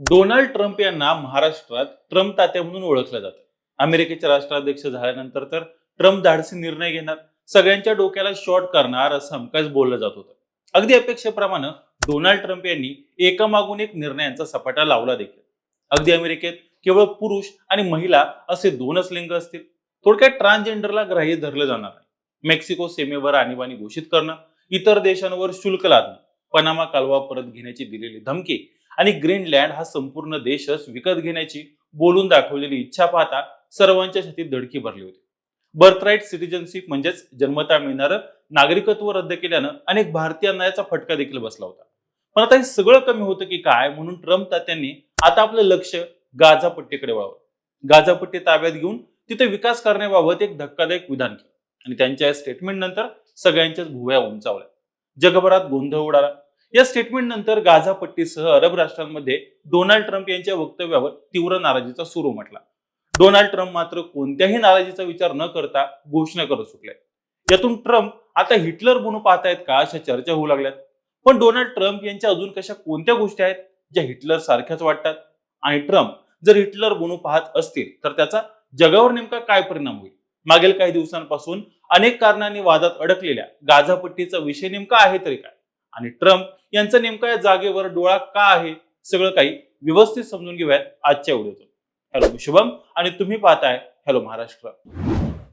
Donald Trump यांना महाराष्ट्रात Trump तात्या म्हणून ओळखलं जातं. अमेरिकेचे राष्ट्राध्यक्ष झाल्यानंतर तर ट्रम्प धाडसी निर्णय घेणार. सगळ्यांच्या डोक्याला शॉर्ट करणार असं हमकाच बोललं जात होतं. अगदी अपेक्षेप्रमाणे डोनाल्ड ट्रम्प यांनी एकामागून एक निर्णयांचा सपाटा लावला देखील. अगदी अमेरिकेत केवळ पुरुष आणि महिला असे दोनच लिंग असतील. थोडक्यात ट्रान्सजेंडरला ग्राह्य धरलं जाणार आहे मेक्सिको सीमेवर आणीबाणी घोषित करणं इतर देशांवर शुल्क लादणं पनामा कालवा परत घेण्याची दिलेली धमकी आणि ग्रीनलँड हा संपूर्ण देशच विकत घेण्याची बोलून दाखवलेली इच्छा पाहता सर्वांच्या छातीत धडकी भरली होती. बर्थराईट सिटिझनशिप म्हणजेच जन्मता मिळणारं नागरिकत्व रद्द केल्यानं अनेक भारतीयांना याचा फटका देखील बसला होता. पण आता हे सगळं कमी होतं की काय म्हणून ट्रम्प तात्यांनी आता आपलं लक्ष गाझापट्टीकडे वळवलं गाझापट्टी ताब्यात घेऊन तिथे विकास करण्याबाबत एक धक्कादायक विधान केलं. आणि त्यांच्या या स्टेटमेंट नंतर सगळ्यांच्याच भुवया उंचावल्या. जगभरात गोंधळ उडाला. या स्टेटमेंट नंतर गाझापट्टीसह अरब राष्ट्रांमध्ये डोनाल्ड ट्रम्प यांच्या वक्तव्यावर तीव्र नाराजीचा सूर उमटला. डोनाल्ड ट्रम्प मात्र कोणत्याही नाराजीचा विचार न करता घोषणा करत सुटले. यातून ट्रम्प आता हिटलर बनू पाहतायत का अशा चर्चा होऊ लागल्यात? पण डोनाल्ड ट्रम्प यांच्या अजून कशा कोणत्या गोष्टी आहेत ज्या हिटलर सारख्याच वाटतात? आणि ट्रम्प जर हिटलर बनू पाहत असतील तर त्याचा जगावर नेमका काय परिणाम होईल? मागील काही दिवसांपासून अनेक कारणांनी वादात अडकलेल्या गाझापट्टीचा विषय नेमका आहे तरी काय? आणि ट्रम्प यांचा नेमका या जागेवर डोळा का आहे सगळं काही व्यवस्थित समजून घेऊयात आजच्या व्हिडिओतून. हॅलो मी शुभम आणि तुम्ही पाहताय हॅलो महाराष्ट्र.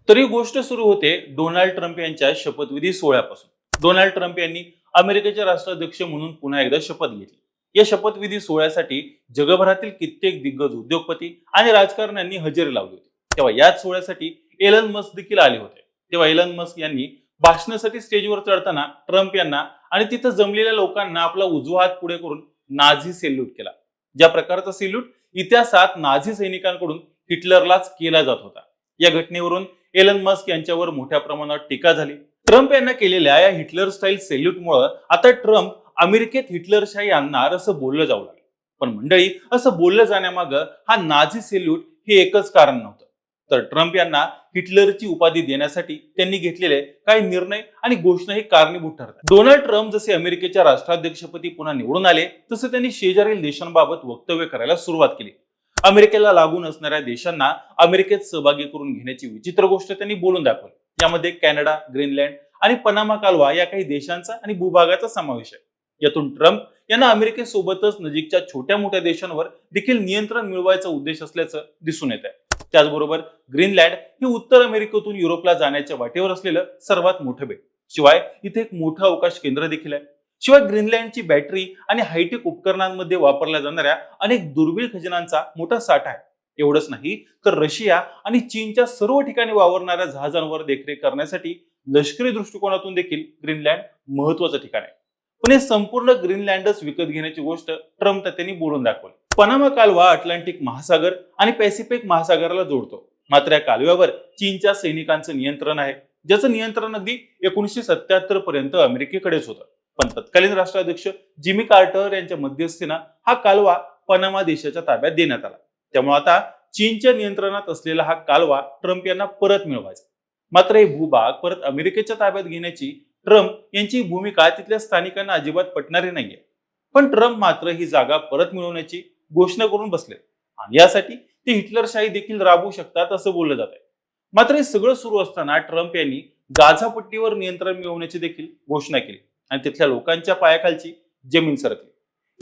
तर ही गोष्ट सुरू होते डोनाल्ड ट्रम्प यांच्या शपथविधी सोहळ्यापासून. डोनाल्ड ट्रम्प यांनी अमेरिकेचे राष्ट्राध्यक्ष म्हणून पुन्हा एकदा शपथ घेतली. या शपथविधी सोहळ्यासाठी जगभरातील कित्येक दिग्गज उद्योगपती आणि राजकारण्यांनी हजेरी लावली होती. तेव्हा याच सोहळ्यासाठी एलन मस्क देखील आले होते. तेव्हा एलन मस्क यांनी भाषणासाठी स्टेजवर चढताना ट्रम्प यांना आणि तिथं जमलेल्या लोकांना आपला उजवा हात पुढे करून नाझी सेल्यूट केला. ज्या प्रकारचा सेल्यूट इतिहासात नाझी सैनिकांकडून हिटलरलाच केला जात होता. या घटनेवरून एलन मस्क यांच्यावर मोठ्या प्रमाणात टीका झाली. ट्रम्प यांना केलेल्या या हिटलर स्टाईल सेल्यूटमुळे आता ट्रम्प अमेरिकेत हिटलरशाही आणणार असं बोललं जाऊ लागलं. पण मंडळी असं बोललं जाण्यामागं हा नाझी सेल्यूट हे एकच कारण नव्हतं. तर ट्रम्प यांना हिटलरची उपाधी देण्यासाठी त्यांनी घेतलेले काही निर्णय आणि घोषणा हे कारणीभूत ठरतात. डोनाल्ड ट्रम्प जसे अमेरिकेच्या राष्ट्राध्यक्षपदी पुन्हा निवडून आले तसे त्यांनी शेजारील देशांबाबत वक्तव्य करायला सुरुवात केली. अमेरिकेला लागून असणाऱ्या देशांना अमेरिकेत सहभागी करून घेण्याची विचित्र गोष्ट त्यांनी बोलून दाखवली. यामध्ये कॅनडा ग्रीनलँड आणि पनामा कालवा या काही देशांचा आणि भूभागाचा समावेश आहे. यातून ट्रम्प यांना अमेरिकेसोबतच नजीकच्या छोट्या मोठ्या देशांवर देखील नियंत्रण मिळवायचा उद्देश असल्याचं दिसून येत आहे. त्याचबरोबर ग्रीनलँड हे उत्तर अमेरिकेतून युरोपला जाण्याच्या वाटेवर असलेलं सर्वात मोठं बेट. शिवाय इथे एक मोठं अवकाश केंद्र देखील आहे. शिवाय ग्रीनलँडची बॅटरी आणि हायटेक उपकरणांमध्ये वापरल्या जाणाऱ्या अनेक दुर्मिळ खजिनांचा मोठा साठा आहे. एवढंच नाही तर रशिया आणि चीनच्या सर्व ठिकाणी वावरणाऱ्या जहाजांवर देखरेख करण्यासाठी लष्करी दृष्टिकोनातून देखील ग्रीनलँड महत्वाचं ठिकाण आहे. पण हे संपूर्ण ग्रीनलँडच विकत घेण्याची गोष्ट ट्रम्प त्यांनी बोलून दाखवली. पनामा कालवा अटलांटिक महासागर आणि पॅसिफिक महासागराला जोडतो. मात्र या कालव्यावर चीनच्या सैनिकांचं नियंत्रण आहे ज्याचं नियंत्रण अगदी एकोणीसशे सत्याहत्तर पर्यंत अमेरिकेकडेच होतं. पण तत्कालीन राष्ट्राध्यक्ष जिमी कार्टर यांच्या मध्यस्थीनं हा कालवा पनामा देशाच्या ताब्यात देण्यात आला. त्यामुळे आता चीनच्या नियंत्रणात असलेला हा कालवा ट्रम्प यांना परत मिळवायचा. मात्र हे भूभाग परत अमेरिकेच्या ताब्यात घेण्याची ट्रम्प यांची भूमिका तिथल्या स्थानिकांना अजिबात पटणारी नाहीये. पण ट्रम्प मात्र ही जागा परत मिळवण्याची घोषणा करून बसले. आणि यासाठी ते हिटलरशाही देखील राबवू शकतात असं बोललं जात आहे. मात्र हे सगळं सुरू असताना ट्रम्प यांनी गाझापट्टीवर नियंत्रण मिळवण्याची देखील घोषणा केली. आणि तिथल्या लोकांच्या पायाखालची जमीन सरकली.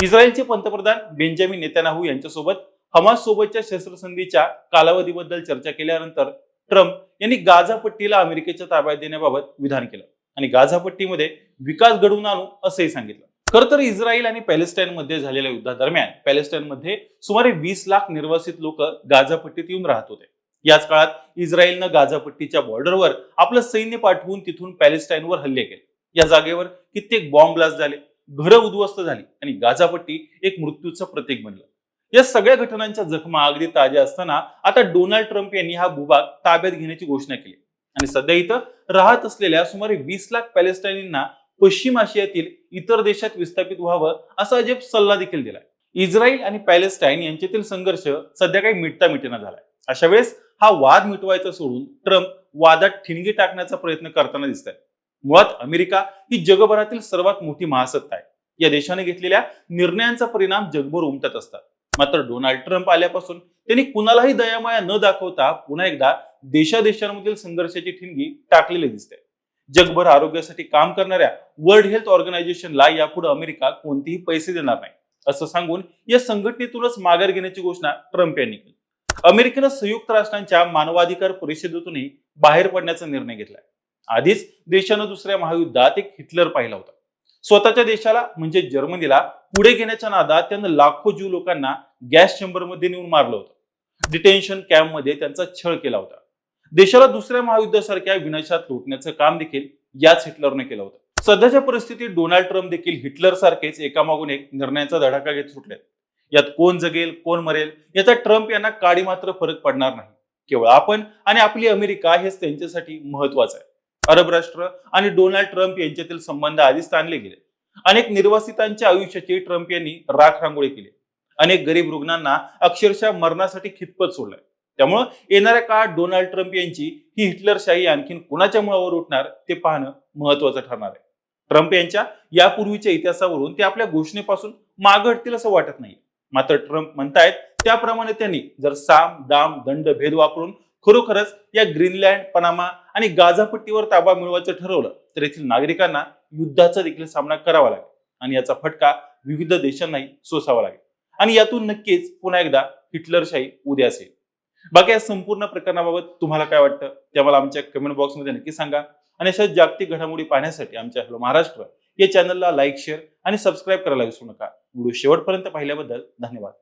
इस्रायलचे पंतप्रधान बेंजामिन नेतानाहू यांच्यासोबत हमास सोबतच्या शस्त्रसंधीच्या कालावधीबद्दल चर्चा केल्यानंतर ट्रम्प यांनी गाझापट्टीला अमेरिकेच्या ताब्यात देण्याबाबत विधान केलं. आणि गाझापट्टीमध्ये विकास घडवून आणू असंही सांगितलं. खरं तर इस्रायल आणि पॅलेस्टाईनमध्ये झालेल्या युद्धादरम्यान पॅलेस्टाईनमध्ये सुमारे वीस लाख निर्वासित लोक गाझापट्टीत येऊन राहत होते. याच काळात इस्रायलनं गाझापट्टीच्या बॉर्डरवर आपलं सैन्य पाठवून तिथून पॅलेस्टाईनवर हल्ले केले. या जागेवर कित्येक बॉम्ब ब्लास्ट झाले घरं उद्ध्वस्त झाली आणि गाझापट्टी एक मृत्यूचं प्रतीक बनलं. या सगळ्या घटनांच्या जखमा अगदी ताज्या असताना आता डोनाल्ड ट्रम्प यांनी हा भूभाग ताब्यात घेण्याची घोषणा केली. आणि सध्या इथं राहत असलेल्या सुमारे वीस लाख पॅलेस्टाईनींना पश्चिम आशियातील इतर देशात विस्थापित व्हावं असा अजब सल्ला देखील दिलाय. इस्रायल आणि पॅलेस्टाईन यांच्यातील संघर्ष सध्या काही मिटता मिटेना झालाय. अशा वेळेस हा वाद मिटवायचा सोडून ट्रम्प वादात ठिणगी टाकण्याचा प्रयत्न करताना दिसत मुळात अमेरिका ही जगभरातील सर्वात मोठी महासत्ता आहे. या देशाने घेतलेल्या निर्णयांचा परिणाम जगभर उमटत असतात. मात्र डोनाल्ड ट्रम्प आल्यापासून त्यांनी कुणालाही दयामाया न दाखवता पुन्हा एकदा देशादेशांमधील संघर्षाची ठिणगी टाकलेली दिसते. जगभर आरोग्यासाठी काम करणाऱ्या वर्ल्ड हेल्थ ऑर्गनायझेशनला यापुढे अमेरिका कोणतेही पैसे देणार नाही. असं सांगून या संघटनेतूनच माघार घेण्याची घोषणा ट्रम्प यांनी केली. अमेरिकेनं संयुक्त राष्ट्रांच्या मानवाधिकार परिषदेतूनही बाहेर पडण्याचा निर्णय घेतलाय. आधीच देशानं दुसऱ्या महायुद्धात एक हिटलर पाहिला होता. स्वतःच्या देशाला म्हणजे जर्मनीला पुढे घेण्याच्या नादात त्यानं लाखो जीव लोकांना गॅस चेंबरमध्ये नेऊन मारलं होतं. डिटेन्शन कॅम्पमध्ये त्यांचा छळ केला होता. देशाला दुसऱ्या महायुद्धासारख्या विनाशात लुटण्याचं काम देखील याच हिटलरने केलं होतं. सध्याच्या परिस्थितीत डोनाल्ड ट्रम्प देखील हिटलर सारखेच एकामागून एक निर्णयाचा धडाका घेत सुटले यात कोण जगेल कोण मरेल याचा ट्रम्प यांना काडी मात्र फरक पडणार नाही. केवळ आपण आणि आपली अमेरिका हेच त्यांच्यासाठी महत्वाचं आहे. अरब राष्ट्र आणि डोनाल्ड ट्रम्प यांच्यातील संबंध आधीच ताणले गेले. अनेक निर्वासितांच्या आयुष्याची ट्रम्प यांनी राख रांगोळी केली. अनेक गरीब रुग्णांना अक्षरशः मरणासाठी खितपत सोडलंय. त्यामुळं येणाऱ्या काळात डोनाल्ड ट्रम्प यांची ही हिटलरशाही आणखीन कुणाच्या मुळावर उठणार ते पाहणं महत्वाचं ठरणार आहे. ट्रम्प यांच्या यापूर्वीच्या इतिहासावरून ते आपल्या घोषणेपासून मागं हटतील असं वाटत नाही. मात्र ट्रम्प म्हणतायत त्याप्रमाणे त्यांनी जर साम दाम दंड भेद वापरून खरोखरच या ग्रीनलँड पनामा आणि गाझापट्टीवर ताबा मिळवायचं ठरवलं तर येथील नागरिकांना युद्धाचा देखील सामना करावा लागेल आणि याचा फटका विविध देशांनाही सोसावा लागेल. आणि यातून नक्कीच पुन्हा एकदा हिटलरशाही उद्या असेल. बाकी या संपूर्ण प्रकरणाबाबत तुम्हाला काय वाटतं? ते मला आमच्या कमेंट बॉक्समध्ये नक्की सांगा. आणि अशा जागतिक घडामोडी पाहण्यासाठी आमच्या हॅलो महाराष्ट्र या चॅनलला लाईक शेअर आणि सबस्क्राईब करायला विसरू नका. व्हिडिओ शेवटपर्यंत पाहिल्याबद्दल धन्यवाद.